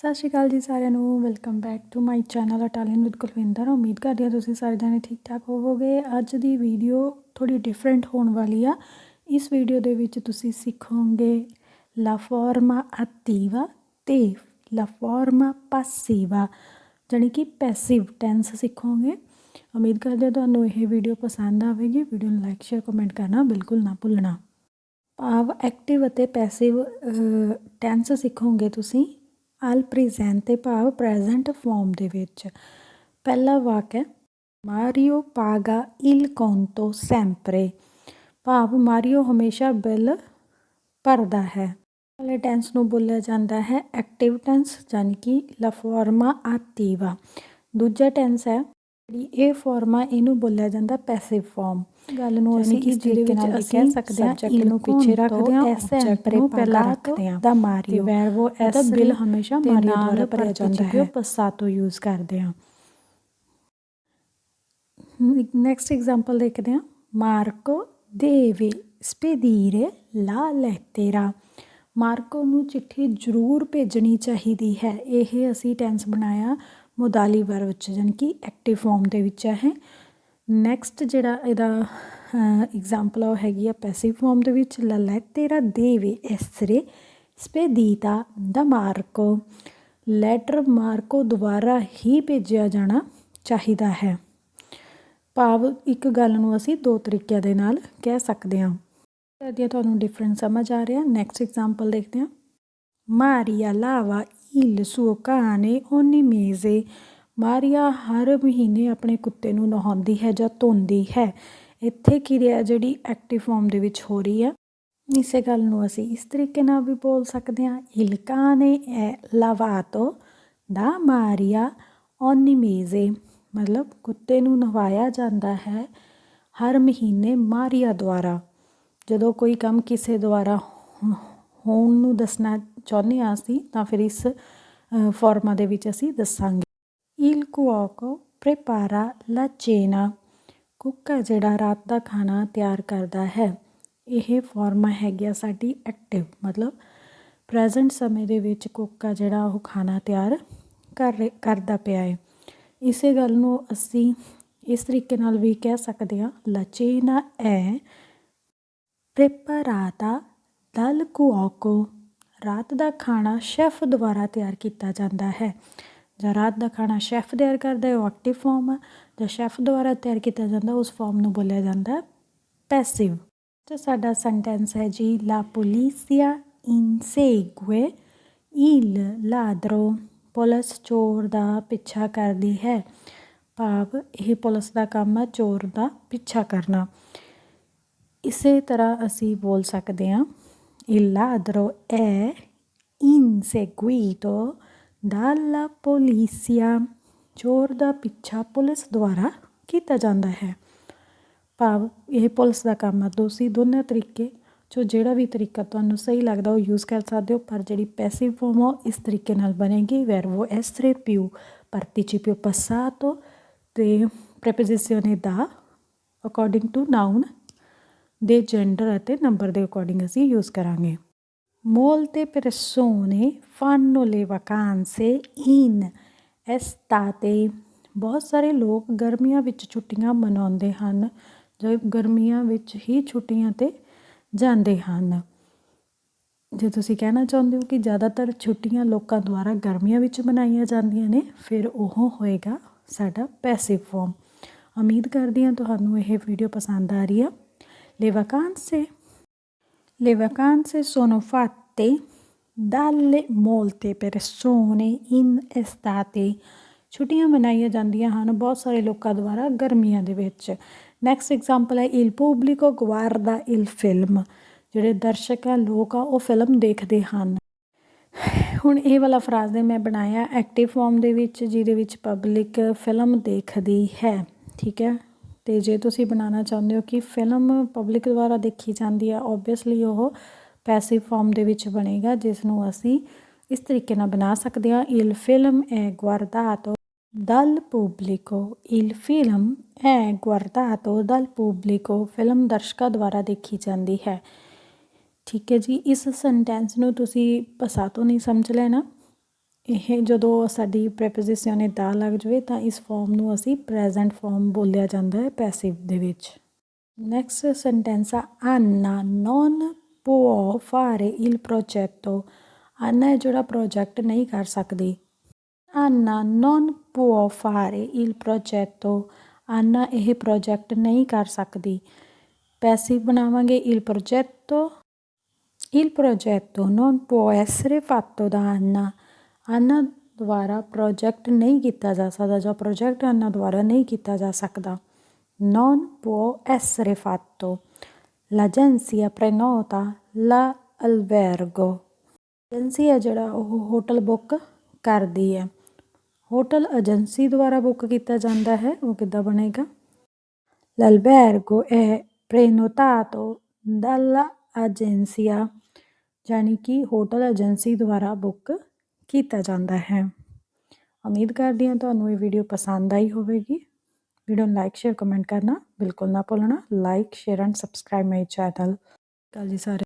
ਸਤਿ ਸ਼੍ਰੀ ਅਕਾਲ ਜੀ ਸਾਰਿਆਂ ਨੂੰ welcome back to my channel Italian with Kulwinder ਉਮੀਦ ਕਰਦੀ ਹਾਂ ਤੁਸੀਂ ਸਾਰੇ ਜਣੇ ਠੀਕ ਠਾਕ ਹੋਵੋਗੇ। ਅੱਜ ਦੀ ਵੀਡੀਓ ਥੋੜੀ ਡਿਫਰੈਂਟ ਹੋਣ ਵਾਲੀ ਆ। ਇਸ ਵੀਡੀਓ ਦੇ ਵਿੱਚ ਤੁਸੀਂ ਸਿੱਖੋਗੇ ਲਾ ਫੋਰਮਾ attiva ਤੇ ਲਾ ਫੋਰਮਾ passiva ਜਾਨੀ ਕਿ ਪੈਸਿਵ ਟੈਂਸ ਸਿੱਖੋਗੇ। ਉਮੀਦ ਕਰਦੇ ਹਾਂ ਤੁਹਾਨੂੰ ਇਹ ਵੀਡੀਓ ਪਸੰਦ ਆਵੇਗੀ। ਵੀਡੀਓ ਨੂੰ ਲਾਈਕ ਸ਼ੇਅਰ ਕਮੈਂਟ ਕਰਨਾ ਬਿਲਕੁਲ ਨਾ ਭੁੱਲਣਾ। ਭਾਵ ਐਕਟਿਵ ਅਤੇ ਪੈਸਿਵ ਟੈਂਸ ਸਿੱਖੋਗੇ ਤੁਸੀਂ। ਆਲ ਪ੍ਰੈਜ਼ੈਂਟ ਭਾਵ ਪ੍ਰੈਜ਼ੈਂਟ ਫਾਰਮ ਦੇ ਵਿੱਚ। ਪਹਿਲਾ ਵਾਕ ਹੈ, ਮਾਰੀਓ ਪਾਗਾ ਇਲ ਕੰਟੋ ਸੈਂਪਰੇ। ਭਾਵ ਮਾਰੀਓ ਹਮੇਸ਼ਾ ਬਿੱਲ ਭਰਦਾ ਹੈ। ਵਾਲੇ ਟੈਂਸ ਨੂੰ ਬੋਲਿਆ ਜਾਂਦਾ ਹੈ ਐਕਟਿਵ ਟੈਂਸ ਯਾਨੀ ਕਿ ਲਾ ਫੋਰਮਾ ਆਟਿਵਾ ਦੂਜਾ ਟੈਂਸ ਹੈ ਜਿਹੜੀ ਇਹ ਫਾਰਮਾ ਇਹਨੂੰ ਬੋਲਿਆ ਜਾਂਦਾ ਪੈਸਿਵ ਫਾਰਮ ਗੱਲ ਨੂੰ ਅਸੀਂ ਇਸ ਤਰੀਕੇ ਨਾਲ ਵੀ ਕਹਿ ਸਕਦੇ ਹਾਂ ਇਲ ਨੂੰ ਪਿੱਛੇ ਰੱਖਦੇ ਹਾਂ ਐਸੈਂਪਰੇ ਨੂੰ ਪਹਿਲਾਂ ਰੱਖਦੇ ਹਾਂ। ਦਾ ਮਾਰੀਓ। ਵੈਰਵੋ ਐਸ ਬਿਲ ਹਮੇਸ਼ਾ ਮਾਰੀਓ ਦੁਆਰਾ ਭਰਿਆ ਜਾਂਦਾ ਹੈ। ਪਸਾਤੋ ਯੂਜ਼ ਕਰਦੇ ਹਾਂ। ਨੈਕਸਟ ਐਗਜ਼ਾਮਪਲ ਦੇਖਦੇ ਹਾਂ। ਮਾਰਕੋ ਦੇਵੇ ਸਪੇਦੀਰੇ ਲਾ ਲੈਟੇਰਾ ਮਾਰਕੋ ਨੂੰ ਚਿੱਠੀ ਜ਼ਰੂਰ ਭੇਜਣੀ ਚਾਹੀਦੀ ਹੈ। ਇਹ ਅਸੀਂ ਟੈਂਸ ਬਣਾਇਆ। ਮੋਦਾਲੀ ਵਰ ਵਿੱਚ ਯਾਨੀ ਕਿ ਐਕਟਿਵ ਫਾਰਮ ਦੇ ਵਿੱਚ ਹੈ ਨੈਕਸਟ ਜਿਹੜਾ ਇਹਦਾ ਐਗਜ਼ਾਮਪਲ ਉਹ ਹੈਗੀ ਆ ਪੈਸਿਵ ਫਾਰਮ ਦੇ ਵਿੱਚ। ਲਲੈ, ਤੇਰਾ ਦੇਵੇ ਐਸਰੇ ਸਪੇਦੀਤਾ ਦਾ ਮਾਰਕੋ। ਲੈਟਰ ਮਾਰਕੋ ਦੁਆਰਾ ਹੀ ਭੇਜਿਆ ਜਾਣਾ ਚਾਹੀਦਾ ਹੈ। ਭਾਵ ਇੱਕ ਗੱਲ ਨੂੰ ਅਸੀਂ ਦੋ ਤਰੀਕਿਆਂ ਦੇ ਨਾਲ ਕਹਿ ਸਕਦੇ ਹਾਂ। ਕਰਦੀ ਤੁਹਾਨੂੰ ਡਿਫਰੈਂਸ ਸਮਝ ਆ ਰਿਹਾ ਨੈਕਸਟ ਐਗਜ਼ਾਮਪਲ ਦੇਖਦੇ ਹਾਂ। ਮਾਰੀਆ ਲਾਵਾ ਇਲ ਸੁਓ ਕਾਨੇ ਓਨੀ ਮੇਜ਼ੇ ਮਾਰੀਆ ਹਰ ਮਹੀਨੇ ਆਪਣੇ ਕੁੱਤੇ ਨੂੰ ਨਹਾਉਂਦੀ ਹੈ ਜਾਂ ਧੋਂਦੀ ਹੈ। ਇੱਥੇ ਕਿਰਿਆ ਜਿਹੜੀ ਐਕਟਿਵ ਫਾਰਮ ਦੇ ਵਿੱਚ ਹੋ ਰਹੀ ਹੈ ਇਸੇ ਗੱਲ ਨੂੰ ਅਸੀਂ ਇਸ ਤਰੀਕੇ ਨਾਲ ਵੀ ਬੋਲ ਸਕਦੇ ਹਾਂ। ਇਲ ਨੇ ਐ ਲਾਵਾਤੋ ਦਾ ਮਾਰੀਆ ਓਨੀ ਮੇਜ਼ੇ ਮਤਲਬ ਕੁੱਤੇ ਨੂੰ ਨਵਾਇਆ ਜਾਂਦਾ ਹੈ ਹਰ ਮਹੀਨੇ ਮਾਰੀਆ ਦੁਆਰਾ। ਜਦੋਂ ਕੋਈ ਕੰਮ ਕਿਸੇ ਦੁਆਰਾ ਹੋਣ ਨੂੰ ਦੱਸਣਾ ਚਾਹੁੰਦੇ ਹਾਂ ਅਸੀਂ, ਤਾਂ ਫਿਰ ਇਸ ਫਾਰਮਾ ਦੇ ਵਿੱਚ ਅਸੀਂ ਦੱਸਾਂਗੇ। ਇਲ ਕੁਆਕੋ ਪ੍ਰੇਪਾਰਾ ਲਾ ਚੇਨਾ ਕੁੱਕਾ ਜਿਹੜਾ ਰਾਤ ਦਾ ਖਾਣਾ ਤਿਆਰ ਕਰਦਾ ਹੈ, ਇਹ ਫਾਰਮਾ ਹੈਗੀ ਸਾਡੀ ਐਕਟਿਵ ਮਤਲਬ ਪ੍ਰੈਜ਼ੈਂਟ ਸਮੇਂ ਦੇ ਵਿੱਚ ਕੁੱਕਾ ਜਿਹੜਾ ਉਹ ਖਾਣਾ ਤਿਆਰ ਕਰ ਕਰਦਾ ਪਿਆ ਹੈ। ਇਸੇ ਗੱਲ ਨੂੰ ਅਸੀਂ ਇਸ ਤਰੀਕੇ ਨਾਲ ਵੀ ਕਹਿ ਸਕਦੇ ਹਾਂ ਲਚੇਨਾ ਚੇਨਾ ਐ ਪ੍ਰੇਪਾਰਾਤਾ ਦਲ ਕੁਆਕੋ ਰਾਤ ਦਾ ਖਾਣਾ ਸ਼ੈਫ ਦੁਆਰਾ ਤਿਆਰ ਕੀਤਾ ਜਾਂਦਾ ਹੈ। ਜਾਂ ਰਾਤ ਦਾ ਖਾਣਾ ਸ਼ੈੱਫ ਤਿਆਰ ਕਰਦਾ ਹੈ, ਉਹ ਐਕਟਿਵ ਫਾਰਮ ਹੈ ਜਾਂ ਸ਼ੈਫ ਦੁਆਰਾ ਤਿਆਰ ਕੀਤਾ ਜਾਂਦਾ, ਉਸ ਫਾਰਮ ਨੂੰ ਬੋਲਿਆ ਜਾਂਦਾ ਪੈਸਿਵ ਤੇ ਸਾਡਾ ਸੈਂਟੈਂਸ ਹੈ ਜੀ ਲਾ ਪੁਲੀਸੀਆ ਇਨਸੇਗੁਏ ਇਲ ਲਾਦਰੋ ਪੁਲਿਸ ਚੋਰ ਦਾ ਪਿੱਛਾ ਕਰਦੀ ਹੈ। ਭਾਵ ਇਹ ਪੁਲਿਸ ਦਾ ਕੰਮ ਹੈ ਚੋਰ ਦਾ ਪਿੱਛਾ ਕਰਨਾ। ਇਸੇ ਤਰ੍ਹਾਂ ਅਸੀਂ ਬੋਲ ਸਕਦੇ ਹਾਂ। Il ladro è inseguito dalla polizia. ਚੋਰ ਦਾ ਪਿੱਛਾ ਪੁਲਿਸ ਦੁਆਰਾ ਕੀਤਾ ਜਾਂਦਾ ਹੈ ਭਾਵ ਇਹ ਪੁਲਿਸ ਦਾ ਕੰਮ ਹੈ ਤੁਸੀਂ ਦੋਨੇ ਤਰੀਕੇ ਜੋ ਜਿਹੜਾ ਵੀ ਤਰੀਕਾ ਤੁਹਾਨੂੰ ਸਹੀ ਲੱਗਦਾ ਉਹ ਯੂਜ਼ ਕਰ ਸਕਦੇ ਹੋ ਪਰ ਜਿਹੜੀ ਪੈਸਿਵ ਫਾਰਮ ਆ ਇਸ ਤਰੀਕੇ ਨਾਲ ਬਣੇਗੀ ਵੈਰਵੋ ਐਸਰੇ ਪਿਊ participio passato ਤੇ preposizione da, according to noun ਦੇ ਜੈਂਡਰ ਅਤੇ ਨੰਬਰ ਦੇ ਅਕੋਰਡਿੰਗ ਅਸੀਂ ਯੂਜ਼ ਕਰਾਂਗੇ। molte persone fanno le vacanze in estate ਬਹੁਤ ਸਾਰੇ ਲੋਕ ਗਰਮੀਆਂ ਵਿੱਚ ਛੁੱਟੀਆਂ ਮਨਾਉਂਦੇ ਹਨ, ਜੋ ਗਰਮੀਆਂ ਵਿੱਚ ਹੀ ਛੁੱਟੀਆਂ ਤੇ ਜਾਂਦੇ ਹਨ। ਜੇ ਤੁਸੀਂ ਕਹਿਣਾ ਚਾਹੁੰਦੇ ਹੋ ਕਿ ਜ਼ਿਆਦਾਤਰ ਛੁੱਟੀਆਂ ਲੋਕਾਂ ਦੁਆਰਾ ਗਰਮੀਆਂ ਵਿੱਚ ਮਨਾਈਆਂ ਜਾਂਦੀਆਂ ਨੇ, ਫਿਰ ਉਹ ਹੋਏਗਾ ਸਾਡਾ ਪੈਸਿਵ ਫਾਰਮ ਉਮੀਦ ਕਰਦੀ ਹਾਂ ਤੁਹਾਨੂੰ ਇਹ ਵੀਡੀਓ ਪਸੰਦ ਆ ਰਹੀ ਆ। Le vacanze? Le vacanze sono fatte dalle molte persone in estate. ਛੁੱਟੀਆਂ ਮਨਾਈਆਂ ਜਾਂਦੀਆਂ ਹਨ ਬਹੁਤ ਸਾਰੇ ਲੋਕਾਂ ਦੁਆਰਾ ਗਰਮੀਆਂ ਦੇ ਵਿੱਚ ਨੈਕਸਟ ਐਗਜ਼ਾਮਪਲ ਹੈ il pubblico guarda il film. ਜਿਹੜੇ ਦਰਸ਼ਕ ਆ ਲੋਕ ਆ ਉਹ ਫਿਲਮ ਦੇਖਦੇ ਹਨ ਹੁਣ ਇਹ ਵਾਲਾ ਫਰਾਜ਼ ਦੇ ਮੈਂ ਬਣਾਇਆ ਐਕਟਿਵ ਫਾਰਮ ਦੇ ਵਿੱਚ ਜਿਹਦੇ ਵਿੱਚ ਪਬਲਿਕ ਫਿਲਮ ਦੇਖਦੀ ਹੈ ਠੀਕ ਹੈ ਅਤੇ ਜੇ ਤੁਸੀਂ ਬਣਾਉਣਾ ਚਾਹੁੰਦੇ ਹੋ ਕਿ ਫਿਲਮ ਪਬਲਿਕ ਦੁਆਰਾ ਦੇਖੀ ਜਾਂਦੀ ਹੈ ਓਬਵੀਅਸਲੀ ਉਹ ਪੈਸਿਵ ਫਾਰਮ ਦੇ ਵਿੱਚ ਬਣੇਗਾ ਜਿਸ ਨੂੰ ਅਸੀਂ ਇਸ ਤਰੀਕੇ ਨਾਲ ਬਣਾ ਸਕਦੇ ਹਾਂ। ਇਲ ਫਿਲਮ ਹੈ ਗੁਆਰਦਾਤੋ ਦਲ ਪੂਬਲਿਕੋ ਇਲ ਫਿਲਮ ਹੈ ਗੁਆਰਦਾਤੋ ਦਲ ਪੂਬਲਿਕੋ ਫਿਲਮ ਦਰਸ਼ਕਾਂ ਦੁਆਰਾ ਦੇਖੀ ਜਾਂਦੀ ਹੈ। ਠੀਕ ਹੈ ਜੀ, ਇਸ ਸੈਂਟੈਂਸ ਨੂੰ ਤੁਸੀਂ ਭਾਸਾ ਤੋਂ ਨਹੀਂ ਸਮਝ ਲੈਣਾ। ਇਹ ਜਦੋਂ ਸਾਡੀ ਪ੍ਰੈਪੋਜੀਸ਼ਨ ਦਾ ਲੱਗ ਜਾਵੇ ਤਾਂ ਇਸ ਫਾਰਮ ਨੂੰ ਅਸੀਂ ਪ੍ਰੈਜ਼ੈਂਟ ਫਾਰਮ ਬੋਲਿਆ ਜਾਂਦਾ ਹੈ ਪੈਸਿਵ ਦੇ ਵਿੱਚ। ਨੈਕਸਟ ਸੈਂਟੈਂਸ ਆ ਆਨਾ non può fare il progetto. ਆਨਾ ਜਿਹੜਾ ਪ੍ਰੋਜੈਕਟ ਨਹੀਂ ਕਰ ਸਕਦੀ। ਆਨਾ non può fare il progetto ਆਨਾ ਇਹ ਪ੍ਰੋਜੈਕਟ ਨਹੀਂ ਕਰ ਸਕਦੀ। ਪੈਸਿਵ ਬਣਾਵਾਂਗੇ ਇਲ progetto il progetto non può essere fatto ਦਾ ਆਨਾ ਇਹਨਾਂ ਦੁਆਰਾ ਪ੍ਰੋਜੈਕਟ ਨਹੀਂ ਕੀਤਾ ਜਾ ਸਕਦਾ ਜਾਂ ਪ੍ਰੋਜੈਕਟ ਇਹਨਾਂ ਦੁਆਰਾ ਨਹੀਂ ਕੀਤਾ ਜਾ ਸਕਦਾ। Non può essere fatto l'agenzia prenota l'albergo agency ਹੈ ਜਿਹੜਾ ਉਹ ਹੋਟਲ ਬੁੱਕ ਕਰਦੀ ਹੈ। ਹੋਟਲ ਏਜੰਸੀ ਦੁਆਰਾ ਬੁੱਕ ਕੀਤਾ ਜਾਂਦਾ ਹੈ। ਉਹ ਕਿੱਦਾਂ ਬਣੇਗਾ? L'albergo è prenotato dalla agenzia ਯਾਨੀ ਕਿ ਹੋਟਲ ਏਜੰਸੀ ਦੁਆਰਾ ਬੁੱਕ ਕੀਤਾ ਜਾਂਦਾ ਹੈ। ਉਮੀਦ ਕਰਦੀ ਹਾਂ ਤੁਹਾਨੂੰ ਇਹ ਵੀਡੀਓ ਪਸੰਦ ਆਈ ਹੋਵੇਗੀ। ਵੀਡੀਓ ਨੂੰ ਲਾਈਕ ਸ਼ੇਅਰ ਕਮੈਂਟ ਕਰਨਾ ਬਿਲਕੁਲ ਨਾ ਭੁੱਲਣਾ। Like share and subscribe my channel ਕੱਲ ਜੀ ਸਾਰੇ